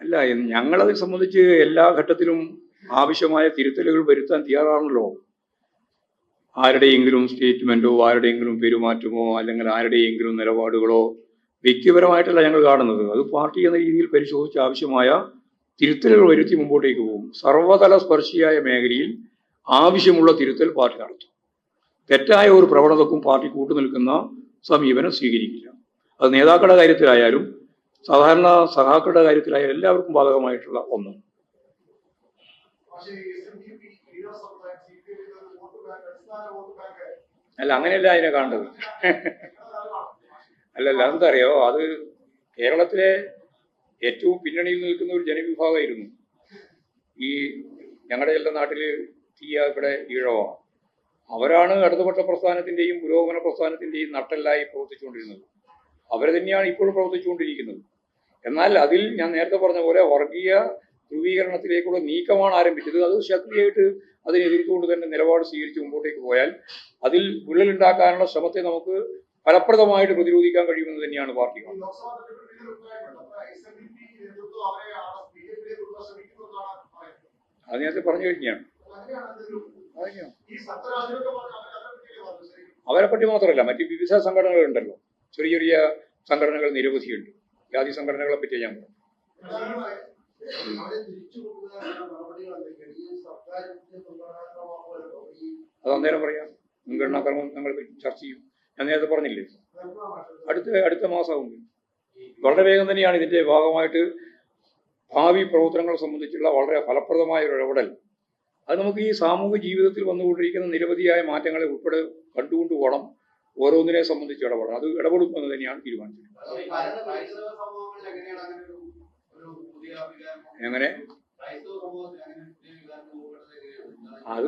അല്ല ഞങ്ങളത് സംബന്ധിച്ച് എല്ലാ ഘട്ടത്തിലും ആവശ്യമായ തിരുത്തലുകൾ വരുത്താൻ തയ്യാറാണല്ലോ. ആരുടെയെങ്കിലും സ്റ്റേറ്റ്മെന്റോ ആരുടെയെങ്കിലും പെരുമാറ്റമോ അല്ലെങ്കിൽ ആരുടെയെങ്കിലും നിലപാടുകളോ വ്യക്തിപരമായിട്ടല്ല ഞങ്ങൾ കാണുന്നത്. അത് പാർട്ടി എന്ന രീതിയിൽ പരിശോധിച്ച് ആവശ്യമായ തിരുത്തലുകൾ വരുത്തി മുമ്പോട്ടേക്ക് പോകും. സർവതല സ്പർശിയായ മേഖലയിൽ ആവശ്യമുള്ള തിരുത്തൽ പാർട്ടി നടത്തും. തെറ്റായ ഒരു പ്രവണതക്കും പാർട്ടി കൂട്ടുനിൽക്കുന്ന സമീപനം സ്വീകരിക്കില്ല. അത് നേതാക്കളുടെ കാര്യത്തിലായാലും സാധാരണ സഹാക്കളുടെ കാര്യത്തിലായാലും എല്ലാവർക്കും ബാധകമായിട്ടുള്ള ഒന്ന്. അല്ല അങ്ങനെയല്ല അതിനെ കാണേണ്ടത്. അല്ലല്ല എന്താ അറിയോ? അത് കേരളത്തിലെ ഏറ്റവും പിന്നണിയിൽ നിൽക്കുന്ന ഒരു ജനവിഭാഗമായിരുന്നു. ഈ ഞങ്ങളുടെ എല്ലാം നാട്ടിൽ തീയ ഇവിടെ ഈഴവാണ് അവരാണ് ഇടതുപക്ഷ പ്രസ്ഥാനത്തിന്റെയും പുരോഗമന പ്രസ്ഥാനത്തിന്റെയും നട്ടെല്ലായി പ്രവർത്തിച്ചുകൊണ്ടിരുന്നത്. അവർ തന്നെയാണ് ഇപ്പോഴും പ്രവർത്തിച്ചുകൊണ്ടിരിക്കുന്നത്. എന്നാൽ അതിൽ ഞാൻ നേരത്തെ പറഞ്ഞ പോലെ വർഗീയ ധ്രുവീകരണത്തിലേക്കുള്ള നീക്കമാണ് ആരംഭിച്ചത്. അത് ശക്തിയായിട്ട് അതിനെ എതിർത്തുകൊണ്ട് തന്നെ നിലപാട് സ്വീകരിച്ച് മുമ്പോട്ടേക്ക് പോയാൽ അതിൽ വിള്ളലുണ്ടാക്കാനുള്ള ശ്രമത്തെ നമുക്ക് ഫലപ്രദമായിട്ട് പ്രതിരോധിക്കാൻ കഴിയുമെന്ന് തന്നെയാണ് പാർട്ടി അത് നേരത്തെ പറഞ്ഞു കഴിഞ്ഞാണ്. അവരെ പറ്റി മാത്രമല്ല മറ്റ് വിവിധ സംഘടനകളുണ്ടല്ലോ. ചെറിയ ചെറിയ സംഘടനകൾ നിരവധിയുണ്ട്. ജാതി സംഘടനകളെ പറ്റി ഞാൻ പറഞ്ഞു അത് അന്നേരം പറയാം. മുൻഗണനാക്രമം ഞങ്ങൾ ചർച്ച ചെയ്യും. ഞാൻ നേരത്തെ പറഞ്ഞില്ലേ? അടുത്ത അടുത്ത മാസമാകും വളരെ വേഗം തന്നെയാണ് ഇതിന്റെ ഭാഗമായിട്ട് ഭാവി പ്രവർത്തനങ്ങളെ സംബന്ധിച്ചുള്ള വളരെ ഫലപ്രദമായ ഒരു ഇടപെടൽ. അത് നമുക്ക് ഈ സാമൂഹിക ജീവിതത്തിൽ വന്നുകൊണ്ടിരിക്കുന്ന നിരവധിയായ മാറ്റങ്ങളെ ഉൾപ്പെടെ കണ്ടുകൊണ്ട് പോകണം. ഓരോന്നിനെ സംബന്ധിച്ച് ഇടപെടണം. അത് ഇടപെടുമെന്ന് തന്നെയാണ് തീരുമാനിച്ചത് എങ്ങനെ? അത്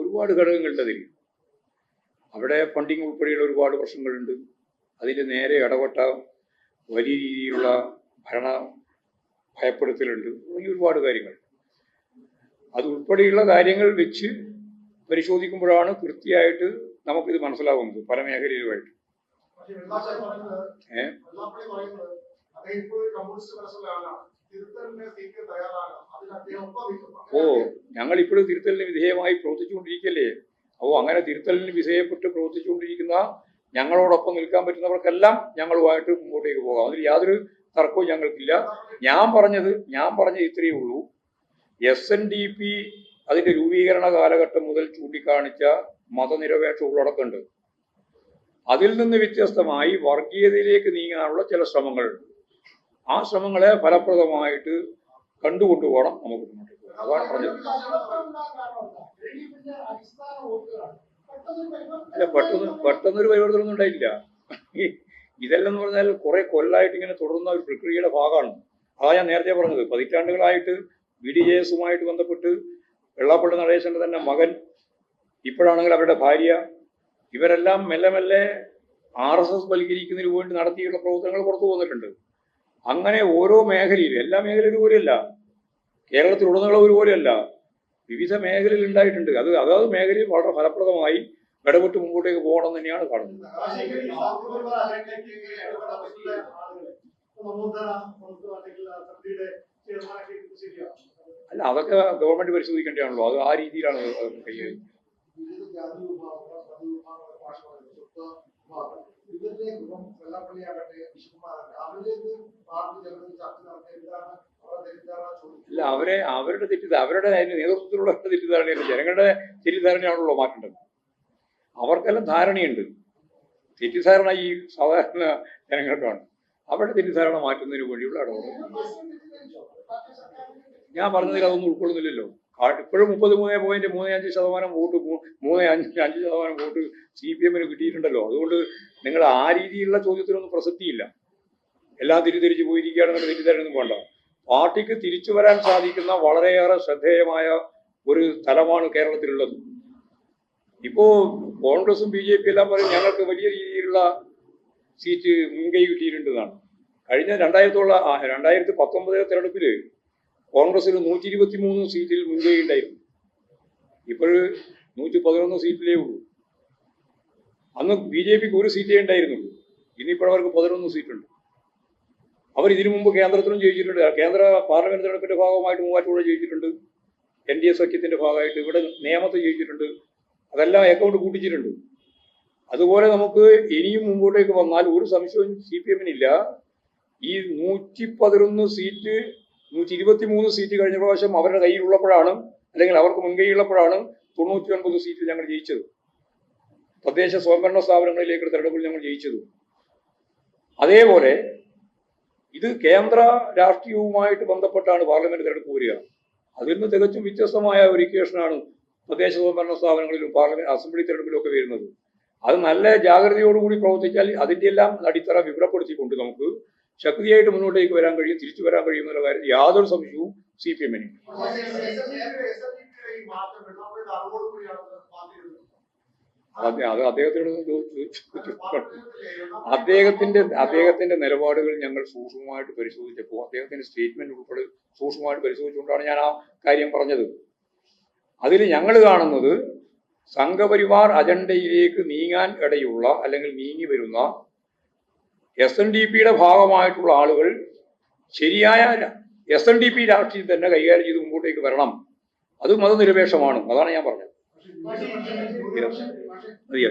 ഒരുപാട് ഘടകങ്ങളുണ്ട് അതിൽ. അവിടെ ഫണ്ടിങ് ഉൾപ്പെടെയുള്ള ഒരുപാട് പ്രശ്നങ്ങളുണ്ട്. അതിൽ നേരെ ഇടപെട്ട വലിയ രീതിയിലുള്ള ഭരണ ഭയപ്പെടുത്തലുണ്ട്. തുടങ്ങി ഒരുപാട് കാര്യങ്ങൾ. അത് ഉൾപ്പെടെയുള്ള കാര്യങ്ങൾ വെച്ച് പരിശോധിക്കുമ്പോഴാണ് കൃത്യമായിട്ട് നമുക്കിത് മനസ്സിലാവുന്നത് പല മേഖലയിലുമായിട്ട്. ഓ ഞങ്ങൾ ഇപ്പോഴും തിരുത്തലിന് വിധേയമായി പ്രവർത്തിച്ചുകൊണ്ടിരിക്കല്ലേ? ഓ അങ്ങനെ തിരുത്തലിന് വിധേയപ്പെട്ട് പ്രവർത്തിച്ചുകൊണ്ടിരിക്കുന്ന ഞങ്ങളോടൊപ്പം നിൽക്കാൻ പറ്റുന്നവർക്കെല്ലാം ഞങ്ങളുമായിട്ട് മുമ്പോട്ടേക്ക് പോകാം. അതിൽ യാതൊരു തർക്കവും ഞങ്ങൾക്കില്ല. ഞാൻ പറഞ്ഞത് ഞാൻ പറഞ്ഞത് ഇത്രയേ ഉള്ളൂ. എസ് എൻ ഡി പി അതിന്റെ രൂപീകരണ കാലഘട്ടം മുതൽ ചൂണ്ടിക്കാണിച്ച മതനിരപേക്ഷ ഉള്ളടക്കമുണ്ട്. അതിൽ നിന്ന് വ്യത്യസ്തമായി വർഗീയതയിലേക്ക് നീങ്ങാനുള്ള ചില ശ്രമങ്ങളുണ്ട്. ആ ശ്രമങ്ങളെ ഫലപ്രദമായിട്ട് കണ്ടുകൊണ്ടുപോകണം നമുക്ക് അതാണ് പറഞ്ഞത്. അല്ല പെട്ടെന്ന് പെട്ടെന്നൊരു പരിവർത്തനമൊന്നും ഉണ്ടായില്ല ഇതെല്ലാം എന്ന് പറഞ്ഞാൽ കുറെ കൊല്ലായിട്ട് ഇങ്ങനെ തുടർന്ന ഒരു പ്രക്രിയയുടെ ഭാഗമാണ്. അതാ ഞാൻ നേരത്തെ പറഞ്ഞത്. പതിറ്റാണ്ടുകളായിട്ട് ബി ഡി ജെ എസുമായിട്ട് ബന്ധപ്പെട്ട് വെള്ളാപ്പള്ളി നടേശന്റെ തന്നെ മകൻ ഇപ്പോഴാണെങ്കിൽ അവരുടെ ഭാര്യ ഇവരെല്ലാം മെല്ലെ മെല്ലെ ആർ എസ് എസ് വൽക്കരിക്കുന്നതിന് വേണ്ടി നടത്തിയിട്ടുള്ള പ്രവർത്തനങ്ങൾ പുറത്തു വന്നിട്ടുണ്ട്. അങ്ങനെ ഓരോ മേഖലയിലും എല്ലാ മേഖലയിലും ഒരുപോലെയല്ല കേരളത്തിലുടനീളം ഒരുപോലെയല്ല വിവിധ മേഖലയിൽ ഉണ്ടായിട്ടുണ്ട്. അത് അതാത് മേഖലയിൽ വളരെ ഫലപ്രദമായി ഇടപെട്ട് മുമ്പോട്ടേക്ക് പോകണം തന്നെയാണ് കാണുന്നത്. അല്ല അതൊക്കെ ഗവൺമെന്റ് പരിശോധിക്കേണ്ടതാണല്ലോ. അത് ആ രീതിയിലാണ് കൈകാര്യം ഇപ്പം വെള്ളാപ്പള്ളിയാകട്ടെ വിശുകുമാറാകട്ടെ അവരിലേക്ക് പാർട്ടി ജനങ്ങൾ ചർച്ച നടത്തി അല്ല അവരെ അവരുടെ തെറ്റിദ്ധാരണ അവരുടെ അതിന്റെ നേതൃത്വത്തിലുള്ള തെറ്റിദ്ധാരണയല്ല ജനങ്ങളുടെ തെറ്റിദ്ധാരണയാണല്ലോ മാറ്റേണ്ടത്. അവർക്കെല്ലാം ധാരണയുണ്ട്. തെറ്റിദ്ധാരണ ഈ സാധാരണ ജനങ്ങൾക്കാണ്. അവരുടെ തെറ്റിദ്ധാരണ മാറ്റുന്നതിന് വേണ്ടിയുള്ള ഇടപെടൽ. ഞാൻ പറഞ്ഞതിൽ അതൊന്നും ഉൾക്കൊള്ളുന്നില്ലല്ലോ. ഇപ്പോഴും മുപ്പത് മൂന്ന് പോയിന്റ് മൂന്ന് അഞ്ച് ശതമാനം വോട്ട് മൂന്ന് അഞ്ച് അഞ്ച് ശതമാനം വോട്ട് സി പി എമ്മിന് കിട്ടിയിട്ടുണ്ടല്ലോ. അതുകൊണ്ട് നിങ്ങൾ ആ രീതിയിലുള്ള ചോദ്യത്തിനൊന്നും പ്രസക്തിയില്ല. എല്ലാം തിരിതിരിച്ച് പോയിരിക്കുകയാണെന്നുള്ള തെറ്റിദ്ധാരണയൊന്നും വേണ്ട. പാർട്ടിക്ക് തിരിച്ചു വരാൻ സാധിക്കുന്ന വളരെയേറെ ശ്രദ്ധേയമായ ഒരു സ്ഥലമാണ് കേരളത്തിലുള്ളത്. ഇപ്പോ കോൺഗ്രസും ബി ജെ പി എല്ലാം പറയും ഞങ്ങൾക്ക് വലിയ രീതിയിലുള്ള സീറ്റ് മുൻകൈ കിട്ടിയിട്ടുണ്ടെന്നാണ്. കഴിഞ്ഞ രണ്ടായിരത്തോളം രണ്ടായിരത്തി പത്തൊമ്പതിലെ തെരഞ്ഞെടുപ്പിൽ കോൺഗ്രസിന് നൂറ്റി ഇരുപത്തി മൂന്ന് സീറ്റിൽ മുൻകൈ ഉണ്ടായിരുന്നു. ഇപ്പോൾ നൂറ്റി പതിനൊന്ന് സീറ്റിലേ ഉള്ളൂ. അന്ന് ബി ജെ പിക്ക് ഒരു സീറ്റേ ഉണ്ടായിരുന്നുള്ളൂ. ഇനിയിപ്പോഴവർക്ക് പതിനൊന്ന് സീറ്റുണ്ട്. അവർ ഇതിനു മുമ്പ് കേന്ദ്രത്തിലും ജയിച്ചിട്ടുണ്ട്. കേന്ദ്ര പാർലമെന്റ് തെരഞ്ഞെടുപ്പിന്റെ ഭാഗമായിട്ട് മൂവാറ്റുപുഴ ജയിച്ചിട്ടുണ്ട്. എൻ ഡി എ സഖ്യത്തിന്റെ ഭാഗമായിട്ട് ഇവിടെ നിയമത്തെ ജയിച്ചിട്ടുണ്ട്. അതെല്ലാം അക്കൗണ്ട് കൂട്ടിച്ചിട്ടുണ്ട്. അതുപോലെ നമുക്ക് ഇനിയും മുമ്പോട്ടേക്ക് വന്നാൽ ഒരു സംശയവും സി പി എമ്മിനില്ല. ഈ നൂറ്റി പതിനൊന്ന് സീറ്റ് നൂറ്റി ഇരുപത്തി മൂന്ന് സീറ്റ് കഴിഞ്ഞ പ്രാവശ്യം അവരുടെ കയ്യിലുള്ളപ്പോഴാണ് അല്ലെങ്കിൽ അവർക്ക് മുൻകൈയുള്ളപ്പോഴാണ് തൊണ്ണൂറ്റി ഒൻപത് സീറ്റ് ഞങ്ങൾ ജയിച്ചത്. തദ്ദേശ സ്വയംഭരണ സ്ഥാപനങ്ങളിലേക്ക് തെരഞ്ഞെടുപ്പിൽ ഞങ്ങൾ ജയിച്ചത്. അതേപോലെ ഇത് കേന്ദ്ര രാഷ്ട്രീയവുമായിട്ട് ബന്ധപ്പെട്ടാണ് പാർലമെന്റ് തെരഞ്ഞെടുപ്പ് വരിക. അതിൽ നിന്ന് തികച്ചും വ്യത്യസ്തമായ ഒരു ഇക്വേഷനാണ് തദ്ദേശ സ്വയംഭരണ സ്ഥാപനങ്ങളിലും പാർലമെന്റ് അസംബ്ലി തെരഞ്ഞെടുപ്പിലും ഒക്കെ വരുന്നത്. അത് നല്ല ജാഗ്രതയോടുകൂടി പ്രവർത്തിച്ചാൽ അതിന്റെ എല്ലാം അടിത്തറ വിവരപ്പെടുത്തിക്കൊണ്ട് നമുക്ക് ശക്തിയായിട്ട് മുന്നോട്ടേക്ക് വരാൻ കഴിയും തിരിച്ചു വരാൻ കഴിയും എന്നുള്ള കാര്യത്തിൽ യാതൊരു സംശയവും സി പി എമ്മിന് അത് അദ്ദേഹത്തോട് അദ്ദേഹത്തിന്റെ അദ്ദേഹത്തിന്റെ നിലപാടുകൾ ഞങ്ങൾ സൂക്ഷ്മമായിട്ട് പരിശോധിച്ചപ്പോൾ അദ്ദേഹത്തിന്റെ സ്റ്റേറ്റ്മെന്റ് ഉൾപ്പെടെ സൂക്ഷ്മമായിട്ട് പരിശോധിച്ചുകൊണ്ടാണ് ഞാൻ ആ കാര്യം പറഞ്ഞത്. അതിൽ ഞങ്ങൾ കാണുന്നത് സംഘപരിവാർ അജണ്ടയിലേക്ക് നീങ്ങാൻ ഇടയുള്ള അല്ലെങ്കിൽ നീങ്ങി വരുന്ന എസ് എൻ ഡി പിയുടെ ഭാഗമായിട്ടുള്ള ആളുകൾ ശരിയായ എസ് എൻ ഡി പി രാഷ്ട്രീയം തന്നെ കൈകാര്യം ചെയ്ത് മുമ്പോട്ടേക്ക് വരണം. അത് മതനിരപേക്ഷമാണ്. അതാണ് ഞാൻ പറഞ്ഞത്. മതിയോ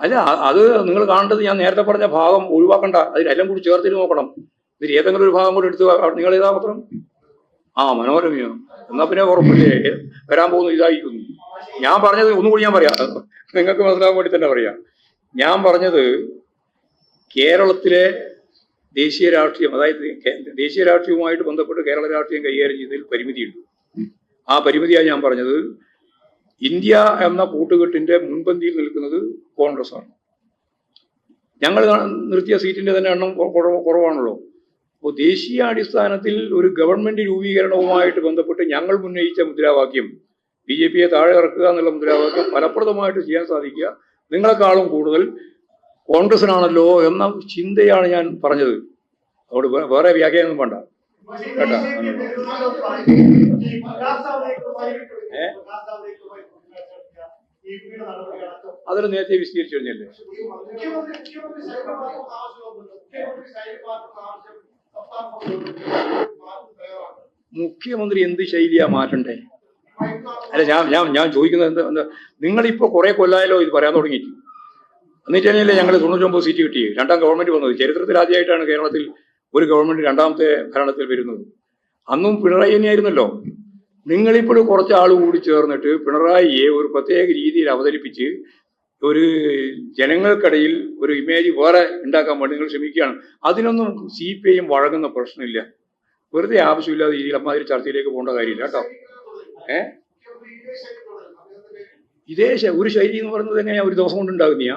അല്ല അത് നിങ്ങൾ കാണേണ്ടത് ഞാൻ നേരത്തെ പറഞ്ഞ ഭാഗം ഒഴിവാക്കണ്ട. അതിലെല്ലാം കൂടി ചേർത്തിട്ട് നോക്കണം. ഇതിൽ ഏതെങ്കിലും ഒരു ഭാഗം കൂടി എടുത്തു നിങ്ങൾ ഏതാ മാത്രം? ആ മനോരമയോ. എന്നാ പിന്നെ ഉറപ്പില്ലേ? വരാൻ പോകുന്നു ഇതായിരിക്കുന്നു. ഞാൻ പറഞ്ഞത് ഒന്നുകൂടി ഞാൻ പറയാം. നിങ്ങൾക്ക് മനസ്സിലാവാൻ വേണ്ടി തന്നെ പറയാം. ഞാൻ പറഞ്ഞത് കേരളത്തിലെ ദേശീയ രാഷ്ട്രീയം അതായത് ദേശീയ രാഷ്ട്രീയവുമായിട്ട് ബന്ധപ്പെട്ട് കേരള രാഷ്ട്രീയം കൈകാര്യം ചെയ്തതിൽ പരിമിതിയുണ്ട്. ആ പരിമിതിയാണ് ഞാൻ പറഞ്ഞത്. ഇന്ത്യ എന്ന കൂട്ടുകെട്ടിന്റെ മുൻപന്തിയിൽ നിൽക്കുന്നത് കോൺഗ്രസ് ആണ് ഞങ്ങൾ നിർത്തിയ സീറ്റിന്റെ തന്നെ എണ്ണം കുറവാണല്ലോ. അപ്പോൾ ദേശീയ അടിസ്ഥാനത്തിൽ ഒരു ഗവൺമെന്റ് രൂപീകരണവുമായിട്ട് ബന്ധപ്പെട്ട് ഞങ്ങൾ ഉന്നയിച്ച മുദ്രാവാക്യം ബി ജെ പിയെ താഴെ ഇറക്കുക എന്നുള്ള മുദ്രാവാക്യം ഫലപ്രദമായിട്ട് ചെയ്യാൻ സാധിക്കുക. നിങ്ങളെക്കാളും കൂടുതൽ കോൺഗ്രസിനാണല്ലോ എന്ന ചിന്തയാണ് ഞാൻ പറഞ്ഞത്. വേ- വേറെ വ്യാഖ്യാനം വേണ്ട. അതൊരു നേരത്തെ വിശദീകരിച്ചു കഴിഞ്ഞല്ലേ? മുഖ്യമന്ത്രി എന്ത് ശൈലിയാ മാറ്റണ്ടേ? അല്ല ഞാൻ ഞാൻ ഞാൻ ചോദിക്കുന്നത് എന്താ എന്താ നിങ്ങളിപ്പോ കുറെ കൊല്ലായാലോ ഇത് പറയാൻ തുടങ്ങിയിട്ട്. എന്നിട്ട് തന്നെയല്ലേ ഞങ്ങൾ തൊണ്ണൂറ്റൊമ്പത് സീറ്റ് കിട്ടി. രണ്ടാം ഗവൺമെന്റ് വന്നത്. ചരിത്രത്തിൽ ആദ്യമായിട്ടാണ് കേരളത്തിൽ ഒരു ഗവൺമെന്റ് രണ്ടാമത്തെ ഭരണത്തിൽ വരുന്നത്. അന്നും പിണറായി തന്നെയായിരുന്നല്ലോ. നിങ്ങളിപ്പോഴും കുറച്ച് ആൾ കൂടി ചേർന്നിട്ട് പിണറായിയെ ഒരു പ്രത്യേക രീതിയിൽ അവതരിപ്പിച്ച് ഒരു ജനങ്ങൾക്കിടയിൽ ഒരു ഇമേജ് വേറെ ഉണ്ടാക്കാൻ വേണ്ടി നിങ്ങൾ ശ്രമിക്കുകയാണ്. അതിനൊന്നും സി പി ഐയും വഴങ്ങുന്ന പ്രശ്നമില്ല. വെറുതെ ആവശ്യമില്ലാതെ രീതിയിൽ അമ്മാതിരി ചർച്ചയിലേക്ക് പോകേണ്ട കാര്യമില്ല കേട്ടോ. ഏ? ഇതേ ഒരു ശൈലി എന്ന് പറയുന്നത് എങ്ങനെയാ ഒരു ദിവസം കൊണ്ട് ഉണ്ടാകുന്നയാ.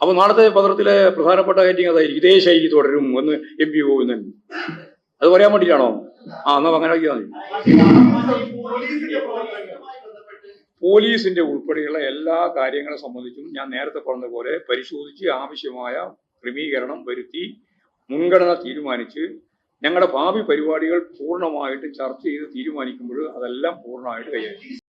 അപ്പൊ നാളത്തെ പത്രത്തിലെ പ്രധാനപ്പെട്ട ഹെഡിങ് അതായിരിക്കും. ഇതേ ശൈലി തുടരും എന്ന് എം പി ഗോവിന്ദൻ അത് പറയാൻ വേണ്ടിയിട്ടാണോ? ആ എന്നാ അങ്ങനെ ആക്കിയാൽ മതി പോലീസിന്റെ ഉൾപ്പെടെയുള്ള എല്ലാ കാര്യങ്ങളെ സംബന്ധിച്ചും ഞാൻ നേരത്തെ പറഞ്ഞതുപോലെ പോലെ പരിശോധിച്ച് ആവശ്യമായ ക്രമീകരണം വരുത്തി മുൻഗണന തീരുമാനിച്ച് ഞങ്ങളുടെ ഭാവി പരിപാടികൾ പൂർണമായിട്ട് ചർച്ച ചെയ്ത് തീരുമാനിക്കുമ്പോൾ അതെല്ലാം പൂർണമായിട്ട് കൈകാര്യം.